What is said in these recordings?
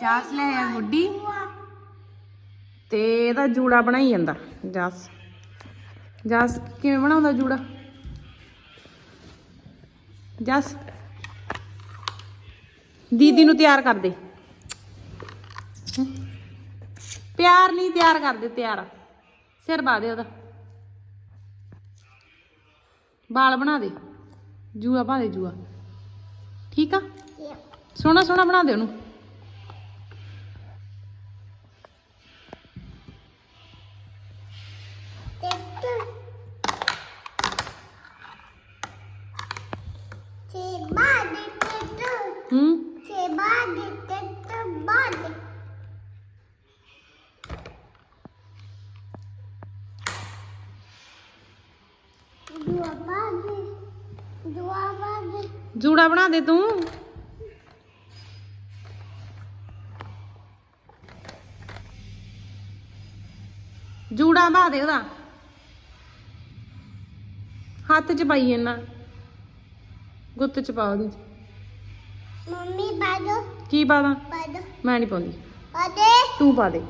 ਜਾਸ ਲੈ ਆ ਗੁੱਡੀ। ਤੇ ਇਹਦਾ ਜੂੜਾ ਬਣਾਈ ਜਾਂਦਾ, ਜਾਸ। ਜਾਸ, ਕਿਵੇਂ ਬਣਾਉਂਦਾ ਜੂੜਾ? ਜਾਸ, ਦੀਦੀ ਨੂੰ ਤਿਆਰ ਕਰ ਦੇ। ਪਿਆਰ ਨਹੀਂ ਤਿਆਰ ਕਰ ਦੇ, ਤਿਆਰ। ਸਿਰ ਪਾ ਦੇ ਉਹਦਾ। ਵਾਲ ਬਣਾ ਦੇ। ਜੂਆ ਪਾ ਦੇ ਜੂਆ। ਠੀਕ ਆ? ਸੋਹਣਾ ਸੋਹਣਾ ਬਣਾ ਦੇ ਉਹਨੂੰ। ਜੂੜਾ ਬਣਾ ਦੇ ਤੂੰ। ਜੂੜਾ ਬਣਾ ਦੇ ਉਹਦਾ। ਹੱਥ 'ਚ ਪਾਈ ਇਹਨਾਂ। ਗੁੱਤ 'ਚ ਪਾ ਉਹਦੇ। ਮੰਮੀ ਬਾਦੋ ਕੀ ਪਾਦਾ ਬਾਦੋ ਮੈਂ ਨਹੀਂ ਪਾਉਂਦੀ। ਅਦੇ ਤੂੰ ਪਾ ਦੇ।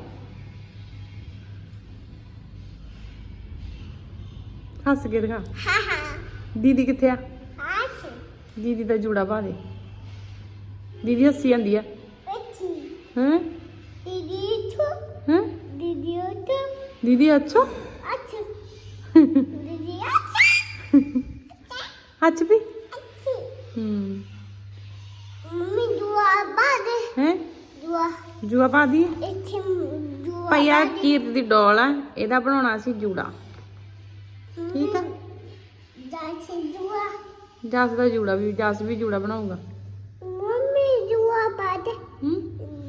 ਹੱਸ ਕੇ ਦਿਖਾ। ਹਾ ਹਾ। ਦੀਦੀ ਕਿੱਥੇ ਆ? ਦੀਦੀ ਦਾ ਜੂੜਾ ਪਾ ਦੇ। ਦੀਦੀ ਹੱਸੀ ਜਾਂਦੀ ਆ। ਪੱਚੀ ਹਾਂ? ਦੀਦੀ ਛੋ ਹਾਂ? ਦੀਦੀ ਉਠੋ। ਦੀਦੀ ਅੱਛਾ? ਅੱਛਾ। ਦੀਦੀ ਅੱਛਾ। ਹੱਥ ਵੀ। ਅੱਛੀ। ਹੂੰ। ਮੰਮੀ ਦੁਆ ਬਾਦੇ ਹੈ? ਦੁਆ ਜੂਆ ਪਾ ਦੀ। ਇੱਥੇ ਦੁਆ ਭਈਆ ਕੀਰਤ ਦੀ ਡੋਲ ਆ ਇਹਦਾ ਬਣਾਉਣਾ ਸੀ ਜੂੜਾ। ਠੀਕ ਆ? ਜਾਚੇ ਦੁਆ ਜਸ ਦਾ ਜੂੜਾ ਵੀ ਜਸ ਵੀ ਜੂੜਾ ਬਣਾਊਗਾ। ਮੰਮੀ ਦੁਆ ਬਾਦੇ। ਹੂੰ?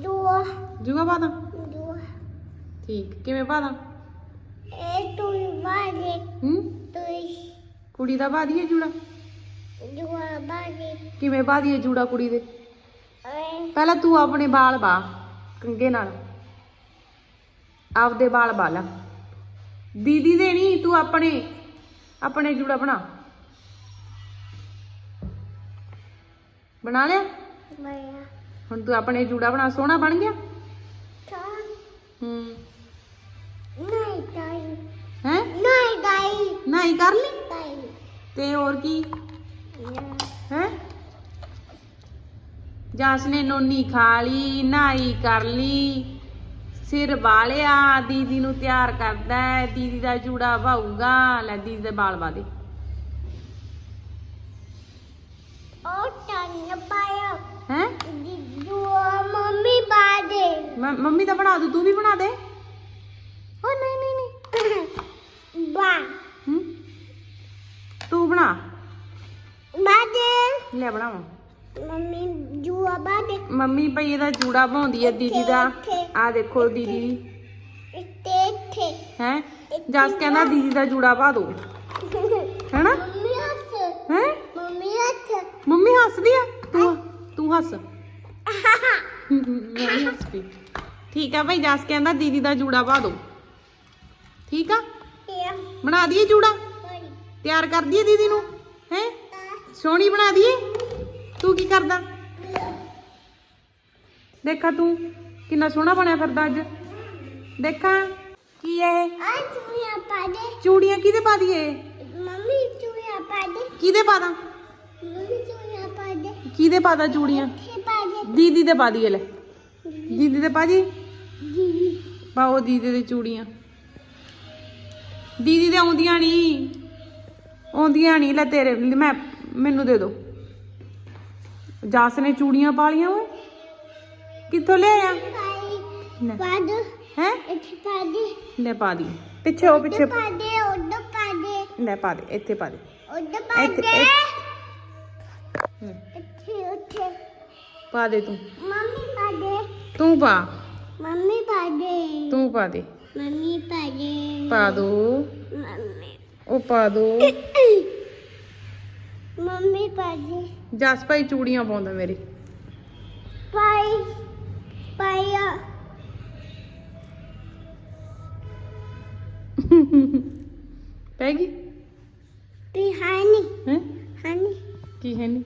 ਦੁਆ ਜੂਆ ਪਾ ਦਾਂ ਦੁਆ ਠੀਕ। ਕਿਵੇਂ ਪਾ ਦਾਂ ਇਹ ਤੂੰ ਬਾਦੇ ਹੂੰ? ਤੂੰ ਕੁੜੀ ਦਾ ਪਾ ਦਈਏ ਜੂੜਾ? ਦੁਆ ਬਾਦੇ ਕਿਵੇਂ ਪਾ ਦਈਏ ਜੂੜਾ ਕੁੜੀ ਦੇ? ਏ ਪਹਿਲਾਂ ਤੂੰ ਆਪਣੇ ਵਾਲ ਪਾ ਕੰਗੇ ਨਾਲ। ਆਪਦੇ ਵਾਲ ਪਾ ਲਾ ਦੀਦੀ ਦੇ ਨਹੀਂ ਤੂੰ ਆਪਣੇ ਆਪਣੇ ਜੂੜਾ ਬਣਾ। ਬਣਾ ਲਿਆ? ਮਾਇਆ ਹੁਣ ਤੂੰ ਆਪਣੇ ਜੂੜਾ ਬਣਾ ਸੋਹਣਾ ਬਣ ਗਿਆ? ਤਾਂ। ਹੂੰ। ਨਹੀਂ ਤਾਈ। ਹੈ? ਨਹੀਂ ਤਾਈ। ਨਹੀਂ ਕਰ ਲਈ? ਤਾਈ। ਤੇ ਹੋਰ ਕੀ? ਹੈ? ਜਾਸ ਨੇ ਨੋਨੀ ਖਾ ਲਈ ਨਾਈ ਕਰ ਲਈ। ਸਿਰ ਵਾਲਿਆ ਦੀਦੀ ਨੂੰ ਤਿਆਰ ਕਰਦਾ ਦੀਦੀ ਦਾ ਜੂੜਾ ਭਾਊਗਾ ਲੈ ਦੀਦੀ ਦੇ ਬਾਲ ਪਾ ਉਹ ਟੰਨ ਪਾਇਆ। ਹੈ ਦੁਆ ਮੰਮੀ ਬਾਦੇ ਮੰਮੀ ਤਾਂ ਬਣਾ ਦੂ ਤੂੰ ਵੀ ਬਣਾ ਦੇ। ਓ ਨਹੀਂ ਨਹੀਂ ਨਹੀਂ। ਬਾ। ਹੂੰ? ਤੂੰ ਬਣਾ। ਬਾਦੇ ਲੈ ਬਣਾਵਾਂ ਮੰਮੀ ਦੁਆ ਬਾਦੇ ਮੰਮੀ ਭਈ ਇਹਦਾ ਜੂੜਾ ਬਣਾਉਂਦੀ ਹੈ ਦੀਦੀ ਦਾ। ਆ ਦੇਖੋ ਦੀਦੀ। ਇੱਥੇ ਇੱਥੇ। ਹੈ? ਜਸ ਕਹਿੰਦਾ ਦੀਦੀ ਦਾ ਜੂੜਾ ਪਾ ਦੋ। ਹੈਨਾ? ਹੱਸਦੀ ਆ? ਤੂੰ ਤੂੰ ਹੱਸ। ਮੈਂ ਵੀ ਹੱਸ ਪਈ ਠੀਕ ਆ ਭਾਈ ਜਸ ਕਹਿੰਦਾ ਦੀਦੀ ਦਾ ਜੂੜਾ ਪਾ ਦੋ। ਠੀਕ ਆ? ਬਣਾ ਦਈਏ ਜੂੜਾ? ਤਿਆਰ ਕਰ ਦਈਏ ਦੀਦੀ ਨੂੰ? ਹੈ? ਸੋਹਣੀ ਬਣਾ ਦਈਏ? ਤੂੰ ਕੀ ਕਰਦਾ? ਦੇਖਾ ਤੂੰ ਕਿੰਨਾ ਸੋਹਣਾ ਬਣਿਆ ਫਿਰਦਾ ਅੱਜ। ਦੇਖਾਂ। ਕੀ ਹੈ ਇਹ? ਆ ਚੂਇਆ ਪਾਦੇ ਚੂੜੀਆਂ ਕਿਹਦੇ ਪਾ ਦਈਏ? ਮੰਮੀ ਕਿਹਦੇ ਪਾ ਦਾਂ। ਮੰਮੀ ਚੂਇਆ ਪਾਦੇ ਕਿਹਦੇ ਪਾ ਦਾਂ ਚੂੜੀਆਂ? ਇੱਥੇ ਪਾਦੇ ਦੀਦੀ ਦੇ ਪਾ ਲੈ। ਦੀਦੀ ਦੇ ਪਾ ਜੀ? ਜੀ ਪਾਓ ਦੀਦੀ ਦੇ ਚੂੜੀਆਂ। ਦੀਦੀ ਦੇ ਆਉਂਦੀਆਂ ਨਹੀਂ ਆਉਂਦੀਆਂ ਨਹੀਂ ਲੈ ਤੇਰੇ ਮੈਂ ਮੈਨੂੰ ਦੇ ਦੋ। ਜਸ ਨੇ ਚੂੜੀਆਂ ਪਾ ਲੀਆਂ ਓਏ। ਕਿੱਥੋਂ ਲਿਆਇਆ ਪਾਈ ਲੈ। ਪਾਦ ਹੈ? ਇੱਥੇ ਪਾਦੇ ਲੈ ਪਾ ਦੀ। ਪਿੱਛੇ ਉਹ ਪਿੱਛੇ। ਪਾਦੇ ਉੱਡ ਪਾਦੇ ਲੈ ਪਾ ਦੇ ਇੱਥੇ ਪਾ ਦੇ। ਇੱਥੇ ਪਾਦੇ ਲੈ, ਇੱਥੇ ਉੱਥੇ ਪਾ ਦੇ ਤੂੰ। ਮੰਮੀ ਪਾਦੇ ਤੂੰ ਪਾ। ਮੰਮੀ ਪਾਦੇ ਤੂੰ ਪਾ ਦੇ। ਮੰਮੀ ਪਾਦੇ ਪਾ ਦੋ। ਮੰਮੀ। ਉਹ ਪਾ ਦੋ। ਮੰਮੀ ਪਾਦੇ ਜਸ ਭਾਈ ਚੂੜੀਆਂ ਪਾਉਂਦਾ ਮੇਰੇ। ਪਾਈ ਪਾਇਆ ਪੈ ਗਈ? ਤੇ ਹਾਨੀ ਹੈ? ਹਾਨੀ ਕੀ ਹੈ ਨਹੀਂ